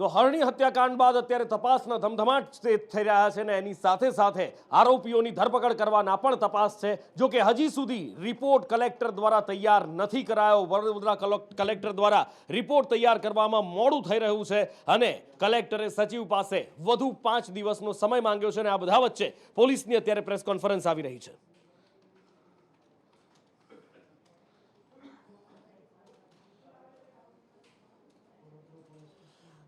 તો હરણી હત્યાકાંડ બાદ અત્યારે તપાસના ધમધમાટ થઈ રહ્યા છે ને એની સાથે સાથે આરોપીઓની ધરપકડ કરવાના પણ તપાસ છે. જો કે હજી સુધી રિપોર્ટ કલેક્ટર દ્વારા તૈયાર નથી કરાયો. વડોદરા કલો- કલેક્ટર દ્વારા રિપોર્ટ તૈયાર કરવામાં મોડું થઈ રહ્યું છે અને કલેક્ટરે સચિવ પાસે વધુ પાંચ દિવસનો સમય માંગ્યો છે અને આ બધા વચ્ચે પોલીસની અત્યારે પ્રેસ કોન્ફરન્સ આવી રહી છે.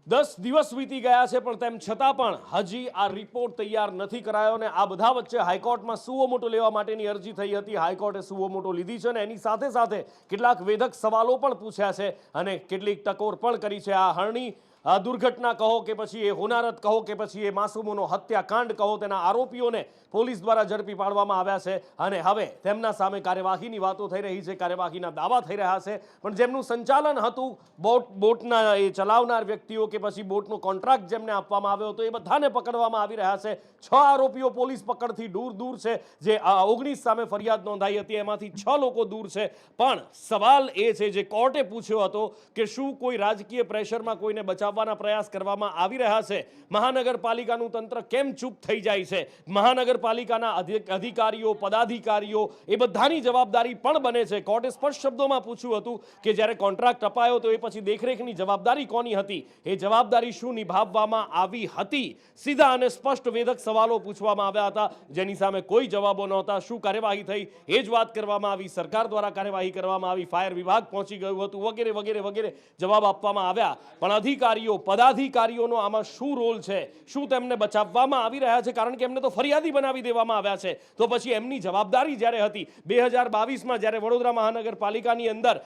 દસ દિવસ વીતી ગયા છે, પણ તેમ છતાં પણ હજી આ રિપોર્ટ તૈયાર નથી કરાયો અને આ બધા વચ્ચે હાઈકોર્ટમાં સુઓ મોટો લેવા માટેની અરજી થઈ હતી. હાઈકોર્ટે સુઓ મોટો લીધી છે અને એની સાથે સાથે કેટલાક વેધક સવાલો પણ પૂછ્યા છે અને કેટલીક ટકોર પણ કરી છે. આ હરણી આ દુર્ઘટના કહો કે પછી એ હોનારત કહો કે પછી એ માસૂમોનો હત્યાકાંડ કહો, તેના આરોપીઓને પોલીસ દ્વારા ઝડપી પાડવામાં આવ્યા છે અને હવે તેમના સામે કાર્યવાહીની વાતો થઈ રહી છે, કાર્યવાહીના દાવા થઈ રહ્યા છે. પણ જેમનું સંચાલન હતું, બોટ, બોટના એ ચલાવનાર વ્યક્તિઓ કે પછી બોટનો કોન્ટ્રાક્ટ જેમને આપવામાં આવ્યો હતો, એ બધાને પકડવામાં આવી રહ્યા છે. છ આરોપીઓ પોલીસ પકડથી દૂર દૂર છે. જે ઓગણીસ સામે ફરિયાદ નોંધાઈ હતી, એમાંથી છ લોકો દૂર છે. પણ સવાલ એ છે, જે કોર્ટે પૂછ્યો હતો કે શું કોઈ રાજકીય પ્રેશરમાં કોઈને બચાવવાના પ્રયાસ કરવામાં આવી રહ્યા છે. મહાનગરપાલિકાનું તંત્ર કેમ ચૂપ થઈ જાય છે? મહાનગરપાલિકાના અધિકારીઓ, પદાધિકારીઓ એ બધાની જવાબદારી પણ બને છે. કોર્ટે સ્પષ્ટ શબ્દોમાં પૂછ્યું હતું કે જ્યારે કોન્ટ્રાક્ટ અપાયો તો એ પછી દેખરેખની જવાબદારી કોની હતી? એ જવાબદારી શું નિભાવવામાં આવી હતી? સીધા અને સ્પષ્ટ વેધક સવાલો પૂછવામાં આવ્યા હતા. જેની સામે કોઈ જવાબો નહોતા. શું કાર્યવાહી થઈ? એ જ વાત કરવામાં આવી. સરકાર દ્વારા કાર્યવાહી કરવામાં આવી. ફાયર વિભાગ પહોંચી ગયું હતું. વગેરે વગેરે વગેરે જવાબ આપવામાં આવ્યા. પણ અધિકારીઓ, પદાધિકારીઓનો આમાં શું રોલ છે? શું તેમને બચાવવામાં આવી રહ્યા છે? કારણ કે એમને તો ફરિયાદી બનાવી દેવામાં આવ્યા છે. તો પછી એમની જવાબદારી જ્યારે હતી, બે હજાર બાવીસમાં જ્યારે વડોદરા મહાનગરપાલિકાની અંદર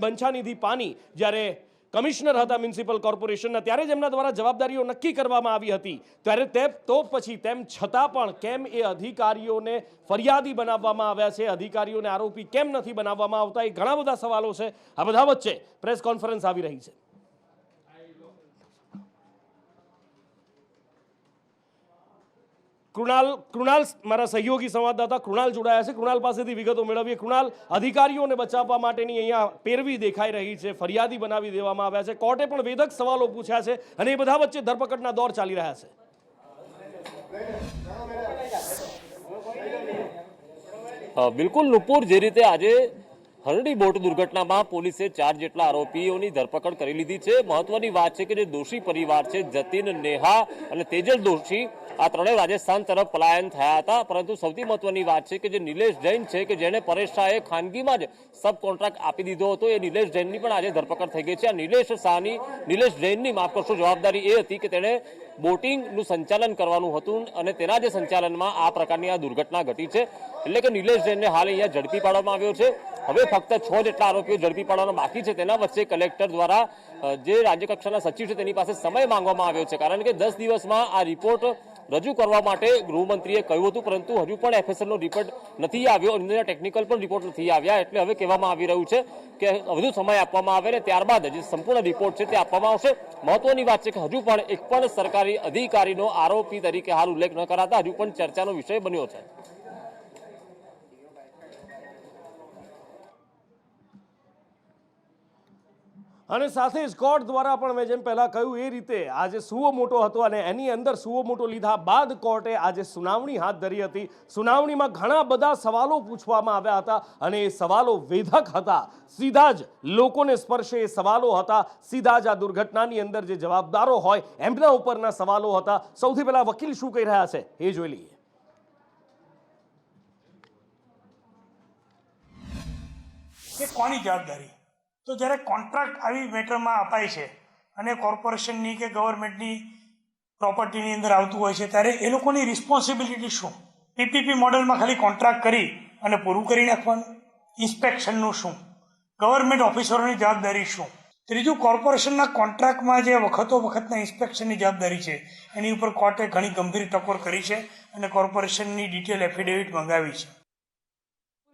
બંછાનિધિ પાની જ્યારે કમિશનર હતા મ્યુનિસિપલ કોર્પોરેશનના, ત્યારે જ એમના દ્વારા જવાબદારીઓ નક્કી કરવામાં આવી હતી. ત્યારે તે, તો પછી તેમ છતાં પણ કેમ એ અધિકારીઓને ફરિયાદી બનાવવામાં આવ્યા છે? અધિકારીઓને આરોપી કેમ નથી બનાવવામાં આવતા? એ ઘણા બધા સવાલો છે. આ બધા વચ્ચે પ્રેસ કોન્ફરન્સ આવી રહી છે. કૃણાલ કૃણાલ મારા સહયોગી સંવાદદાતા કૃણાલ જોડાયા છે. કૃણાલ પાસેથી વિગતો મેળવીએ. કૃણાલ, અધિકારીઓને બચાવવા માટેની અહીંયા પેરવી દેખાઈ રહી છે. ફરિયાદી બનાવી દેવામાં આવ્યા છે. કોર્ટે પણ વેધક સવાલો પૂછ્યા છે અને એ બધા વચ્ચે ધરપકડના દોર ચાલી રહ્યા છે. બિલકુલ નુપુર જે રીતે આજે હરણી બોટ દુર્ઘટનામાં પોલીસે ચાર જેટલા આરોપીઓની ધરપકડ કરી લીધી છે. મહત્વની વાત છે કે જે દોષી પરિવાર છે, જતીન, નેહા અને તેજલ દોષી આ ત્રણેય રાજસ્થાન તરફ પલાયન થયા હતા. પરંતુ સૌથી મહત્વની વાત છે કે જે નિલેશ જૈન છે કે જેને પરેશ શાહે ખાનગીમાં જ સબ કોન્ટ્રાક્ટ આપી દીધો હતો. એ નિલેશ જૈનની પણ આજે ધરપકડ થઈ ગઈ છે. આ નિલેશ શાહની, નિલેશ જૈનની માફ કરશો, જવાબદારી એ હતી કે તેણે બોટિંગનું સંચાલન કરવાનું હતું અને તેના જે સંચાલનમાં આ પ્રકારની આ દુર્ઘટના ઘટી છે. એટલે કે નિલેશ જૈનને હાલ અહીંયા ઝડપી પાડવામાં આવ્યો છે. હવે ફક્ત છ જેટલા આરોપીઓ ઝડપી પાડવાનો બાકી છે, તેના વચ્ચે કલેક્ટર દ્વારા જે રાજ્યકક્ષાના સચિવ છે, તેની પાસે સમય માંગવામાં આવ્યો છે. કારણ કે દસ દિવસમાં આ રિપોર્ટ રજૂ કરવા માટે ગૃહમંત્રીએ કહ્યું હતું, પરંતુ હજુ પણ એફએસએલ નો રિપોર્ટ નથી આવ્યો અને ટેકનિકલ પણ રિપોર્ટ નથી આવ્યા, એટલે હવે કહેવામાં આવી રહ્યું છે કે વધુ સમય આપવામાં આવે ને ત્યારબાદ જે સંપૂર્ણ રિપોર્ટ છે તે આપવામાં આવશે. મહત્વની વાત છે કે હજુ પણ એક પણ સરકારી અધિકારીનો આરોપી તરીકે હાલ ઉલ્લેખ ન કરાતા, હજુ પણ ચર્ચાનો વિષય બન્યો છે. અને સાથે જ કોર્ટ દ્વારા પણ મેં જેમ પહેલાં કહ્યું, એ રીતે આજે સુઓ મોટો હતો અને એની અંદર સુઓ મોટો લીધા બાદ કોર્ટે આજે સુનાવણી હાથ ધરી હતી. સુનાવણીમાં ઘણા બધા સવાલો પૂછવામાં આવ્યા હતા અને એ સવાલો વેધક હતા. સીધા જ લોકોને સ્પર્શે એ સવાલો હતા. સીધા જ આ દુર્ઘટનાની અંદર જે જવાબદારો હોય, એમના ઉપરના સવાલો હતા. સૌથી પહેલાં વકીલ શું કહી રહ્યા છે? એ જોઈ લઈએ. કોની જવાબદારી? તો જ્યારે કોન્ટ્રાક્ટ આવી મેટરમાં અપાય છે અને કોર્પોરેશનની કે ગવર્મેન્ટની પ્રોપર્ટીની અંદર આવતું હોય છે, ત્યારે એ લોકોની રિસ્પોન્સિબિલિટી શું? પીપીપી મોડલમાં ખાલી કોન્ટ્રાક્ટ કરી અને પૂરું કરી નાખવાનું? ઇન્સ્પેક્શનનું શું? ગવર્મેન્ટ ઓફિસરોની જવાબદારી શું? ત્રીજું કોર્પોરેશનના કોન્ટ્રાક્ટમાં જે વખતો વખતના ઇન્સ્પેક્શનની જવાબદારી છે, એની ઉપર કોર્ટે ઘણી ગંભીર ટકોર કરી છે અને કોર્પોરેશનની ડિટેલ એફિડેવિટ મંગાવી છે.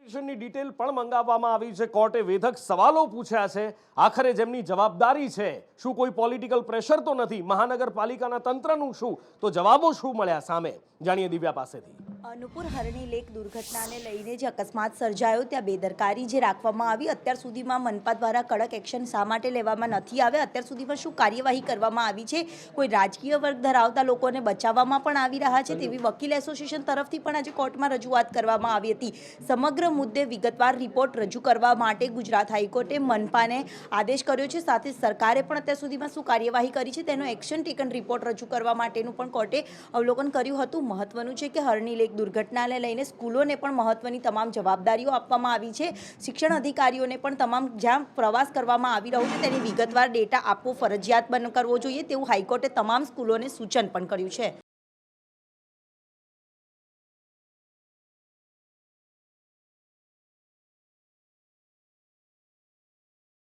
કોર્પોરેશનની ડિટેલ પણ મંગાવવામાં આવી છે. કોર્ટે વેધક સવાલો પૂછ્યા છે. આખરે જેમની જવાબદારી છે, શું કોઈ પોલિટિકલ પ્રેશર તો નથી? મહાનગરપાલિકાના તંત્રનું શું? તો જવાબો શું મળ્યા સામે? જાણીએ દિવ્યા પાસેથી. અનુપુર હરણી લેક દુર્ઘટનાને લઈને જે અકસ્માત સર્જાયો, ત્યાં બેદરકારી જે રાખવામાં આવી, અત્યાર સુધીમાં મનપા દ્વારા કડક એક્શન શા માટે લેવામાં નથી આવે, અત્યાર સુધીમાં શું કાર્યવાહી કરવામાં આવી છે? કોઈ રાજકીય વર્ગ ધરાવતા લોકોને બચાવવામાં પણ આવી રહ્યા છે, તેવી વકીલ એસોસિએશન તરફથી પણ આજે કોર્ટમાં રજૂઆત કરવામાં આવી હતી. સમગ્ર મુદ્દે વિગતવાર રિપોર્ટ રજૂ કરવા માટે ગુજરાત હાઈકોર્ટે મનપાને આદેશ કર્યો છે, સાથે સરકારે પણ અત્યાર સુધીમાં શું કાર્યવાહી કરી છે, તેનો એક્શન ટેકન રિપોર્ટ રજૂ કરવા માટેનું પણ કોર્ટે અવલોકન કર્યું હતું. મહત્વનું છે કે હરણી લેક દુર્ઘટનાને લઈને સ્કૂલોને પણ મહત્વની તમામ જવાબદારીઓ આપવામાં આવી છે. શિક્ષણ અધિકારીઓને પણ તમામ જ્યાં પ્રવાસ કરવામાં આવી રહ્યો છે, તેની વિગતવાર ડેટા આપવો, ફરજિયાત બન કરવો જોઈએ તેવું હાઈકોર્ટે તમામ સ્કૂલોને સૂચન પણ કર્યું છે.